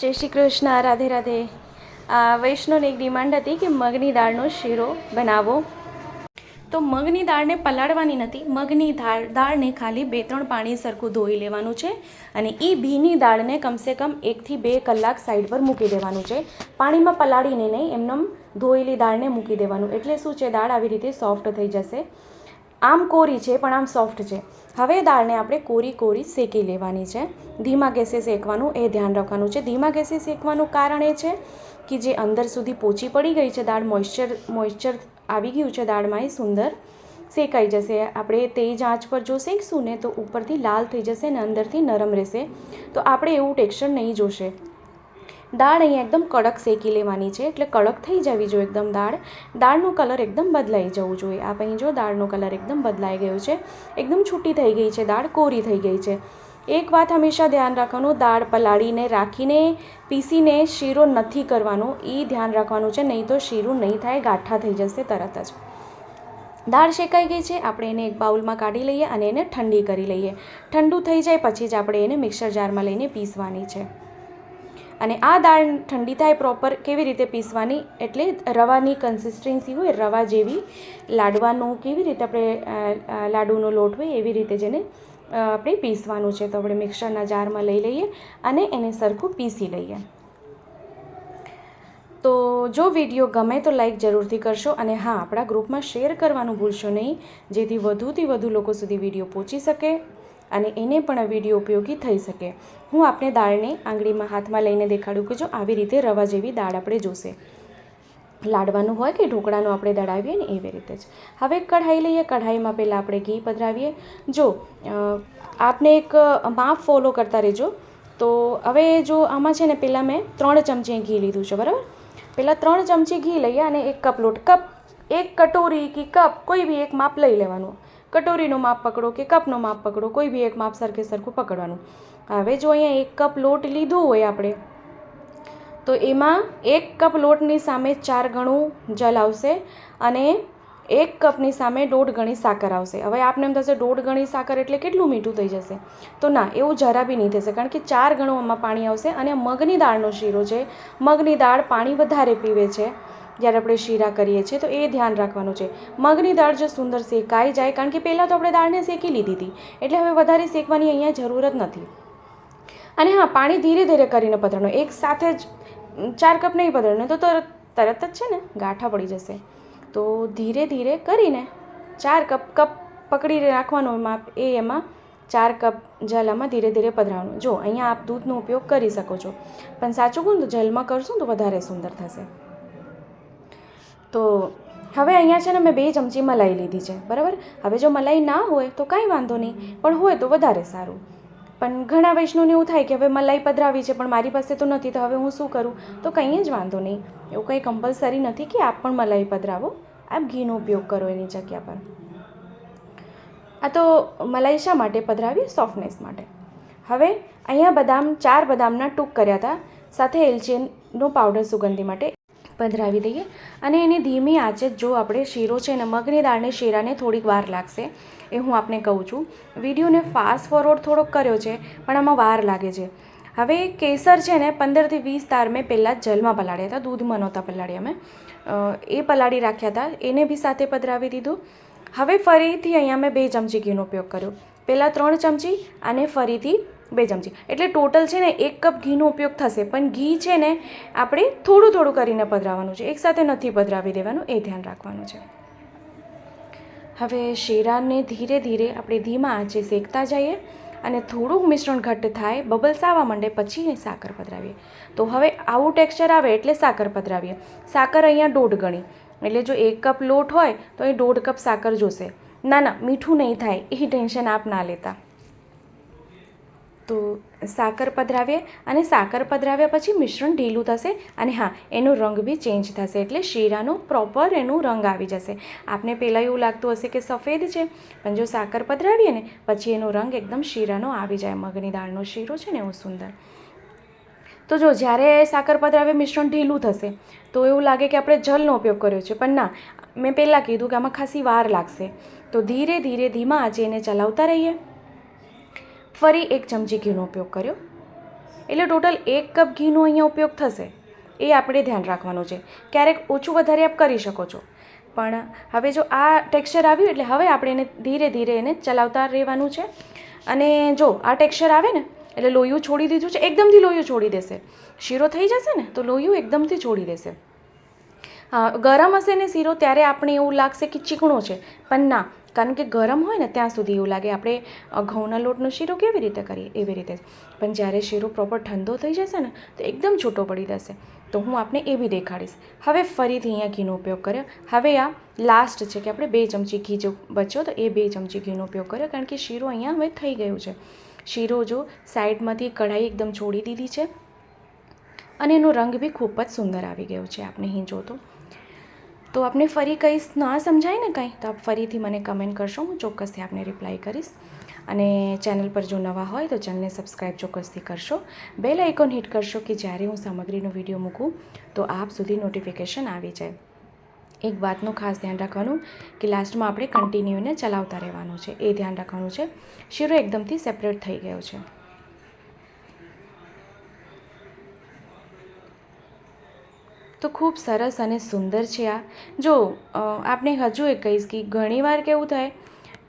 જય શ્રી કૃષ્ણ, રાધે રાધે. વૈષ્ણવની એક ડિમાન્ડ હતી કે મગની દાળનો શીરો બનાવો. તો મગની દાળને પલાળવાની નથી, મગની દાળ, દાળને ખાલી બે ત્રણ પાણી સરખું ધોઈ લેવાનું છે અને એ ભીની દાળને કમસે કમ એકથી બે કલાક સાઈડ પર મૂકી દેવાનું છે. પાણીમાં પલાળીને નહીં, એમનેમ ધોયેલી દાળને મૂકી દેવાનું. એટલે શું છે, દાળ આવી રીતે સોફ્ટ થઈ જશે. આમ કોરી છે, પણ આમ સોફ્ટ છે. હવે દાળને આપણે કોરી કોરી શેકી લેવાની છે. ધીમા ગેસે શેકવાનું, એ ધ્યાન રાખવાનું છે. ધીમા ગેસે શેકવાનું કારણ એ છે કે જે અંદર સુધી પોચી પડી ગઈ છે દાળ મોઇશ્ચર મોઇશ્ચર આવી ગયું છે દાળમાં એ સુંદર શેકાઈ જશે. આપણે તેજ આંચ પર જો શેકશું ને તો ઉપરથી લાલ થઈ જશે ને અંદરથી નરમ રહેશે. તો આપણે એવું ટેક્સચર નહીં જોશે. દાળ અહીંયા એકદમ કડક શેકી લેવાની છે, એટલે કડક થઈ જવી જોઈએ એકદમ દાળ. દાળનો કલર એકદમ બદલાઈ જવું જોઈએ. આ અહીં જો દાળનો કલર એકદમ બદલાઈ ગયો છે, એકદમ છૂટી થઈ ગઈ છે, દાળ કોરી થઈ ગઈ છે. એક વાત હંમેશા ધ્યાન રાખવાનું, દાળ પલાળીને રાખીને, પીસીને શીરો નથી કરવાનો એ ધ્યાન રાખવાનું છે, નહીં તો શીરું નહીં થાય, ગાંઠા થઈ જશે તરત જ. દાળ શેકાઈ ગઈ છે, આપણે એને એક બાઉલમાં કાઢી લઈએ અને એને ઠંડી કરી લઈએ. ઠંડુ થઈ જાય પછી જ આપણે એને મિક્સર જારમાં લઈને પીસવાની છે. અને આ દાળ ઠંડી થાય પ્રોપર કેવી રીતે પીસવાની? એટલે રવાની કન્સિસ્ટન્સી હોય, રવા જેવી, લાડવાનું કેવી રીતે આપણે લાડુનો લોટ હોય એવી રીતે જેને આપણે પીસવાનું છે. તો આપણે મિક્સરના જારમાં લઈ લઈએ અને એને સરખું પીસી લઈએ. તો જો વીડિયો ગમે તો લાઈક જરૂરથી કરશો અને હા, આપણા ગ્રુપમાં શેર કરવાનું ભૂલશો નહીં, જેથી વધુથી વધુ લોકો સુધી વીડિયો પહોંચી શકે. અને એને પણ વીડિયો ઉપયોગી થઈ શકે. હું આપણે દાળને આંગળીમાં હાથમાં લઈને દેખાડું કે જો આવી રીતે રવા જેવી દાળ આપણે જોશે. લાડવાનું હોય કે ઢોકળાનું આપણે દળાવીએ ને એવી રીતે જ. હવે કઢાઈ લઈએ. કઢાઈમાં પહેલાં આપણે ઘી પધરાવીએ. જો આપને એક માપ ફોલો કરતા રહેજો. તો હવે જો આમાં છે ને પહેલાં મેં ત્રણ ચમચી ઘી લીધું છે, બરાબર? પહેલાં ત્રણ ચમચી ઘી લઈએ અને એક કપ લોટ, કપ, એક કટોરી કે કપ કોઈ બી એક માપ લઈ લેવાનું. કટોરીનું માપ પકડો કે કપનું માપ પકડો, કોઈ બી એક માપ સરખે સરખું પકડવાનું. હવે જો અહીંયા એક કપ લોટ લીધો હોય આપણે, તો એમાં એક કપ લોટની સામે ચાર ગણું જલ આવશે અને એક કપની સામે દોઢ ગણી સાકર આવશે. હવે આપને એમ થશે દોઢ ગણી સાકર એટલે કેટલું મીઠું થઈ જશે? તો ના, એવું જરા બી નહીં થશે, કારણ કે ચાર ગણું આમાં પાણી આવશે અને મગની દાળનો શીરો છે. મગની દાળ પાણી વધારે પીવે છે. જ્યારે આપણે શીરા કરીએ છીએ, તો એ ધ્યાન રાખવાનું છે. મગની દાળ જો સુંદર શેકાઈ જાય, કારણ કે પહેલાં તો આપણે દાળને શેકી લીધી હતી, એટલે હવે વધારે શેકવાની અહીંયા જરૂર જ નથી. અને હા, પાણી ધીરે ધીરે કરીને પધરણો એક સાથે જ ચાર કપ નહીં પધરણો તો તરત તરત જ છે ને, ગાંઠા પડી જશે. તો ધીરે ધીરે કરીને ચાર કપ કપ પકડી રાખવાનું માપ એ એમાં ચાર કપ જલામાં ધીરે ધીરે પધરાવવાનું જો, અહીંયા આપ દૂધનો ઉપયોગ કરી શકો છો. પણ સાચું કહું તો જલમાં કરશું તો વધારે સુંદર થશે. તો હવે અહીંયા છે ને મેં બે ચમચી મલાઈ લીધી છે, બરાબર? હવે જો મલાઈ ના હોય તો કાંઈ વાંધો નહીં, પણ હોય તો વધારે સારું. પણ ઘણા વૈષ્ણવને એવું થાય કે હવે મલાઈ પધરાવી છે, પણ મારી પાસે તો નથી, તો હવે હું શું કરું? તો કંઈ જ વાંધો નહીં. એવું કંઈ કમ્પલસરી નથી કે આપ પણ મલાઈ પધરાવો. આપ ઘીનો ઉપયોગ કરો એની જગ્યા પર. આ તો મલાઈ શા માટે પધરાવી સોફ્ટનેસ માટે. હવે અહીંયા બદામ, ચાર બદામના ટૂંક કર્યા હતા. સાથે એલચીનો પાવડર સુગંધી માટે પધરાવી દઈએ. અને એની ધીમી આંચે જ આપણે શીરો છે ને મગની દાળને શીરાને થોડીક વાર લાગશે, એ હું આપને કહું છું. વિડીયોને ફાસ્ટ ફોરવર્ડ થોડોક કર્યો છે, પણ આમાં વાર લાગે છે. હવે કેસર છે ને, પંદરથી વીસ તાર મેં પહેલાં જલમાં પલાળ્યા હતા દૂધમાં નહોતા પલાળ્યા મેં એ પલાળી રાખ્યા હતા, એને બી સાથે પધરાવી દીધું. હવે ફરીથી અહીંયા મેં બે ચમચી ઘીનો ઉપયોગ કર્યો. પહેલાં ત્રણ ચમચી અને ફરીથી બે ચમચી. એટલે ટોટલ છે ને એક કપ ઘીનો ઉપયોગ થશે. પણ ઘી છે ને આપણે થોડું થોડું કરીને પધરાવવાનું છે. એકસાથે નથી પધરાવી દેવાનું, એ ધ્યાન રાખવાનું છે. હવે શેરાને ધીરે ધીરે આપણે ધીમા આંચે શેકતા જઈએ અને થોડુંક મિશ્રણ ઘટ્ટ થાય બબલ્સ આવવા માંડે પછી સાકર પધરાવીએ. તો હવે આવું ટેક્સચર આવે એટલે સાકર પધરાવીએ. સાકર અહીંયા દોઢ ગણી. એટલે જો એક કપ લોટ હોય તો એ દોઢ કપ સાકર જોશે. ના ના, મીઠું નહીં થાય, એ ટેન્શન આપ ના લેતા. તો સાકર પધરાવીએ અને સાકર પધરાવ્યા પછી મિશ્રણ ઢીલું થશે અને હા, એનો રંગ બી ચેન્જ થશે એટલે શીરાનો પ્રોપર એનું રંગ આવી જશે. આપને પહેલાં એવું લાગતું હશે કે સફેદ છે, પણ જો સાકર પધરાવીએ ને, પછી એનો રંગ એકદમ શીરાનો આવી જાય. મગની દાળનો શીરો છે ને, એવું સુંદર. તો જો જ્યારે સાકર પધરાવે મિશ્રણ ઢીલું થશે, તો એવું લાગે કે આપણે જલનો ઉપયોગ કર્યો છે. પણ ના, મેં પહેલાં કીધું કે આમાં ખાસી વાર લાગશે. તો ધીરે ધીરે ધીમા આજે એને ચલાવતા રહીએ. ફરી એક ચમચી ઘીનો ઉપયોગ કર્યો. એટલે ટોટલ એક કપ ઘીનો અહીંયા ઉપયોગ થશે. એ આપણે ધ્યાન રાખવાનું છે. ક્યારેક ઓછું વધારે આપ કરી શકો છો. પણ હવે જો આ ટેક્સચર આવ્યું, એટલે હવે આપણે એને ધીરે ધીરે એને ચલાવતા રહેવાનું છે. અને જો આ ટેક્સચર આવે ને એટલે લોયું છોડી દીધું છે, એકદમથી લોયું છોડી દેશે. શીરો થઈ જશે ને, તો લોહીયું એકદમથી છોડી દેશે. હા ગરમ હશે ને શીરો, ત્યારે આપણે એવું લાગશે કે ચીકણો છે. પણ ના, કારણ કે ગરમ હોય ને, ત્યાં સુધી એવું લાગે આપણે ઘઉંના લોટનો શીરો કેવી રીતે કરીએ? એવી રીતે પણ જ્યારે શીરો પ્રોપર ઠંડો થઈ જશે ને, તો એકદમ છૂટો પડી જશે. તો હું આપને એ બી દેખાડીશ. હવે ફરીથી અહીંયા ઘીનો ઉપયોગ કર્યો. હવે આ લાસ્ટ છે કે આપણે બે ચમચી ઘી જો બચ્યો તો એ બે ચમચી ઘીનો ઉપયોગ કર્યો, કારણ કે શીરો અહીંયા હવે થઈ ગયું છે. શીરો જો સાઈડમાંથી કઢાઈ એકદમ છોડી દીધી છે. અને એનો રંગ બી ખૂબ જ સુંદર આવી ગયો છે આપણે અહીં જોતો. તો આપને ફરી કહીશ, ના સમજાય ને કંઈ? તો આપ ફરીથી મને કમેન્ટ કરશો, હું ચોક્કસથી આપને રિપ્લાય કરીશ. અને ચેનલ પર જો નવા હોય તો ચેનલને સબસ્ક્રાઈબ ચોક્કસથી કરશો. બેલ આઇકોન હિટ કરશો કે જ્યારે હું સામગ્રીનો વીડિયો મૂકું, તો આપ સુધી નોટિફિકેશન આવી જાય. એક વાતનું ખાસ ધ્યાન રાખવાનું કે લાસ્ટમાં આપણે કન્ટિન્યુને ચલાવતા રહેવાનું છે. એ ધ્યાન રાખવાનું છે. શીરો એકદમથી સેપરેટ થઈ ગયો છે. તો ખૂબ સરસ અને સુંદર છે આ. જો આપણે હજુ એક કહીશ કે ઘણીવાર કેવું થાય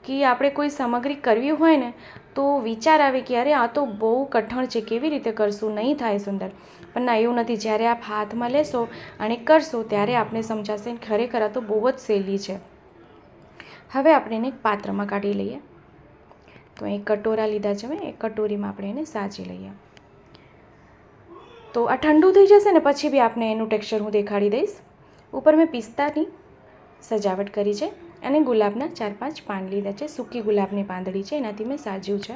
કે આપણે કોઈ સામગ્રી કરવી હોય ને તો વિચાર આવે કે અરે આ તો બહુ કઠણ છે, કેવી રીતે કરશું? નહીં થાય સુંદર. પણ ના, એવું નથી. જ્યારે આપ હાથમાં લેશો અને કરશો, ત્યારે આપણે સમજાશે ખરેખર આ તો બહુ જ સહેલી છે. હવે આપણે એને પાત્રમાં કાઢી લઈએ. તો એક કટોરા લીધા છે, મેં એ કટોરીમાં આપણે એને સાચી લઈએ. તો આ ઠંડુ થઈ જશે ને, પછી બી આપને એનું ટેક્સચર હું દેખાડી દઈશ. ઉપર મેં પિસ્તાની સજાવટ કરી છે. અને ગુલાબના ચાર પાંચ પાન લીધા છે. સૂકી ગુલાબની પાંદડી છે, એનાથી મેં સાજ્યું છે.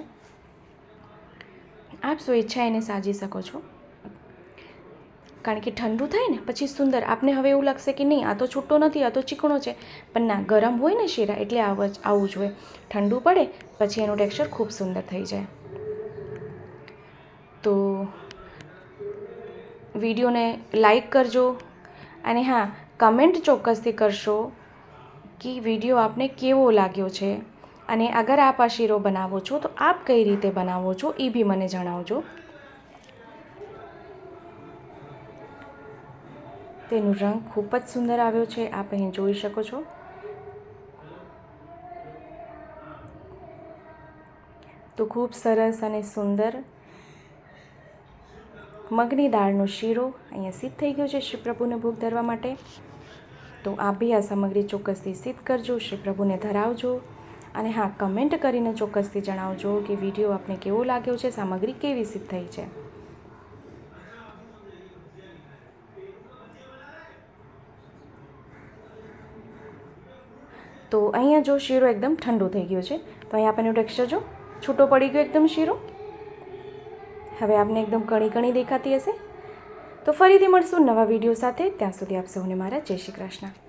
આપ સ્વેચ્છા એને સાજી શકો છો? કારણ કે ઠંડુ થાય ને, પછી સુંદર. આપને હવે એવું લાગશે કે નહીં, આ તો છૂટો નથી, આ તો ચીકણો છે. પણ ના, ગરમ હોય ને શીરા, એટલે આવ, આવું જોઈએ ઠંડુ પડે, પછી એનું ટેક્સચર ખૂબ સુંદર થઈ જાય. તો વિડીયોને લાઈક કરજો અને હા, કમેન્ટ ચોક્કસથી કરશો. કે વીડિયો આપને કેવો લાગ્યો છે? અને અગર આપ આ શીરો બનાવો છો, તો આપ કઈ રીતે બનાવો છો એ બી મને જણાવજો. તેનો રંગ ખૂબ જ સુંદર આવ્યો છે, આપ અહીં જોઈ શકો છો. તો ખૂબ સરસ અને સુંદર મગની દાળનો શીરો અહીંયા સિદ્ધ થઈ ગયો છે શ્રી પ્રભુને ભોગ ધરવા માટે. તો આપ બી આ સામગ્રી ચોક્કસથી સિદ્ધ કરજો, શ્રી પ્રભુને ધરાવજો અને હા, કમેન્ટ કરીને ચોક્કસથી જણાવજો કે વીડિયો આપને કેવો લાગ્યો છે, સામગ્રી કેવી સિદ્ધ થઈ છે. તો અહીંયા જો શીરો એકદમ ઠંડુ થઈ ગયો છે, તો અહીંયા આપણને ટેક્સચર જો, છૂટો પડી ગયો એકદમ શીરો. હવે આપને એકદમ કણી કણી દેખાતી હશે. તો ફરીથી મળશું નવા વીડિયો સાથે. ત્યાં સુધી આપ સૌને મારા જય શ્રી કૃષ્ણ.